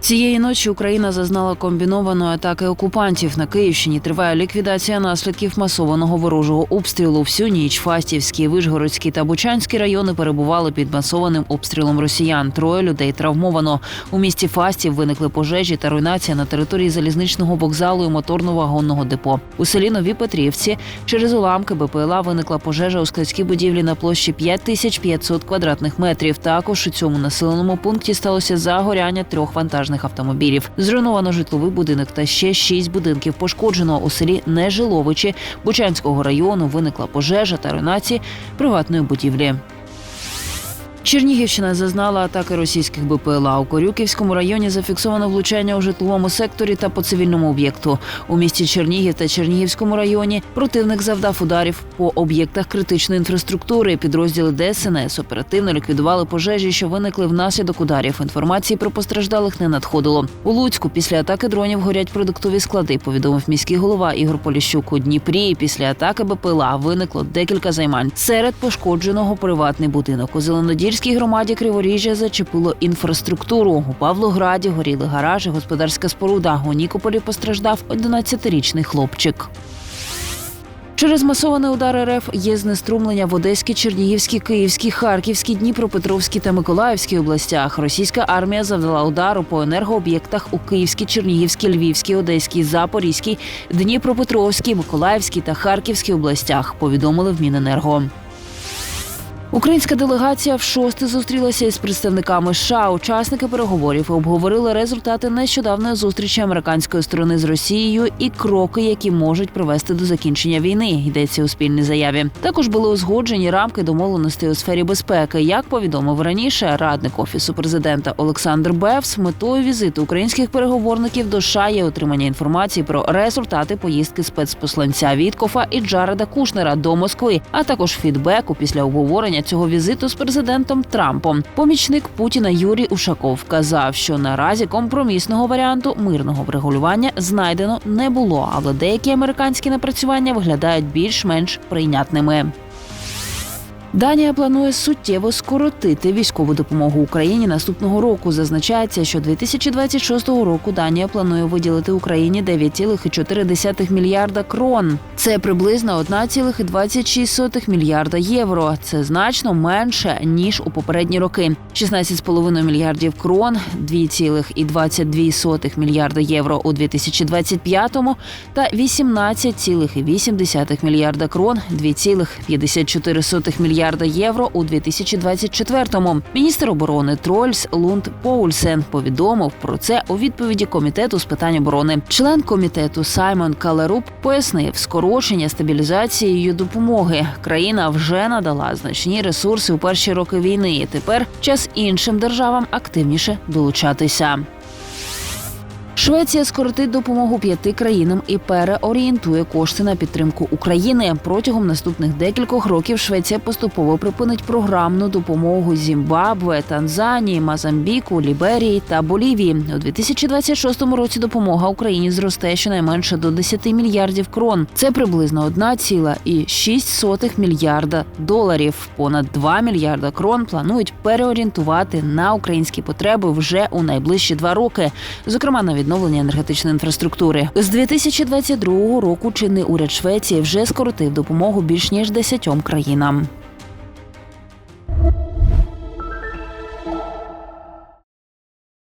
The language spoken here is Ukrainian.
Цієї ночі Україна зазнала комбінованої атаки окупантів. На Київщині триває ліквідація наслідків масованого ворожого обстрілу. Всю ніч Фастівський, Вишгородський та Бучанський райони перебували під масованим обстрілом росіян. Троє людей травмовано. У місті Фастів виникли пожежі та руйнація на території залізничного вокзалу і моторно-вагонного депо. У селі Нові Петрівці через уламки БПЛА виникла пожежа у складській будівлі на площі 5500 квадратних метрів. Також у цьому населеному пункті сталося загоряння трьох вантажних автомобілів. Зруйновано житловий будинок та ще шість будинків пошкоджено у селі Нежиловичі Бучанського району. Виникла пожежа та руйнації приватної будівлі. Чернігівщина зазнала атаки російських БПЛА. У Корюківському районі зафіксовано влучання у житловому секторі та по цивільному об'єкту. У місті Чернігів та Чернігівському районі противник завдав ударів по об'єктах критичної інфраструктури. Підрозділи ДСНС оперативно ліквідували пожежі, що виникли внаслідок ударів. Інформації про постраждалих не надходило. У Луцьку після атаки дронів горять продуктові склади. Повідомив міський голова Ігор Поліщук. У Дніпрі після атаки БПЛА виникло декілька займань. Серед пошкодженого приватний будинок у Зеленодільській громаді Криворіжжя зачепило інфраструктуру. У Павлограді горіли гаражі, господарська споруда. У Нікополі постраждав 11-річний хлопчик. Через масований удар РФ є знеструмлення в Одеській, Чернігівській, Київській, Харківській, Дніпропетровській та Миколаївській областях. Російська армія завдала удару по енергооб'єктах у Київській, Чернігівській, Львівській, Одеській, Запорізькій, Дніпропетровській, Миколаївській та Харківській областях. Повідомили в Міненерго. Українська делегація вшосте зустрілася із представниками США. Учасники переговорів обговорили результати нещодавної зустрічі американської сторони з Росією і кроки, які можуть привести до закінчення війни. Йдеться у спільній заяві. Також були узгоджені рамки домовленостей у сфері безпеки. Як повідомив раніше радник офісу президента Олександр Бевс, метою візиту українських переговорників до США є отримання інформації про результати поїздки спецпосланця Віткофа і Джареда Кушнера до Москви, а також фідбеку після обговорення цього візиту з президентом Трампом. Помічник Путіна Юрій Ушаков казав, що наразі компромісного варіанту мирного врегулювання знайдено не було, але деякі американські напрацювання виглядають більш-менш прийнятними. Данія планує суттєво скоротити військову допомогу Україні наступного року. Зазначається, що 2026 року Данія планує виділити Україні 9,4 мільярда крон. Це приблизно 1,26 мільярда євро. Це значно менше ніж у попередні роки. 16,5 мільярдів крон, 2,22 мільярда євро у 2025 та 18,8 мільярда крон, 2,54 мільярда євро у 2024-му. Міністр оборони Трольс Лунд Поульсен повідомив про це у відповіді комітету з питань оборони. Член комітету Саймон Калеруп пояснив скорочення стабілізацією допомоги. Країна вже надала значні ресурси у перші роки війни. і Тепер час іншим державам активніше долучатися. Швеція скоротить допомогу п'яти країнам і переорієнтує кошти на підтримку України. Протягом наступних декількох років Швеція поступово припинить програмну допомогу Зімбабве, Танзанії, Мазамбіку, Ліберії та Болівії. У 2026 році допомога Україні зросте щонайменше до 10 мільярдів крон. Це приблизно 1,6 мільярда доларів. Понад 2 мільярда крон планують переорієнтувати на українські потреби вже у найближчі два роки, зокрема на відновлення енергетичної інфраструктури. З 2022 року чинний уряд Швеції вже скоротив допомогу більш ніж 10 країнам.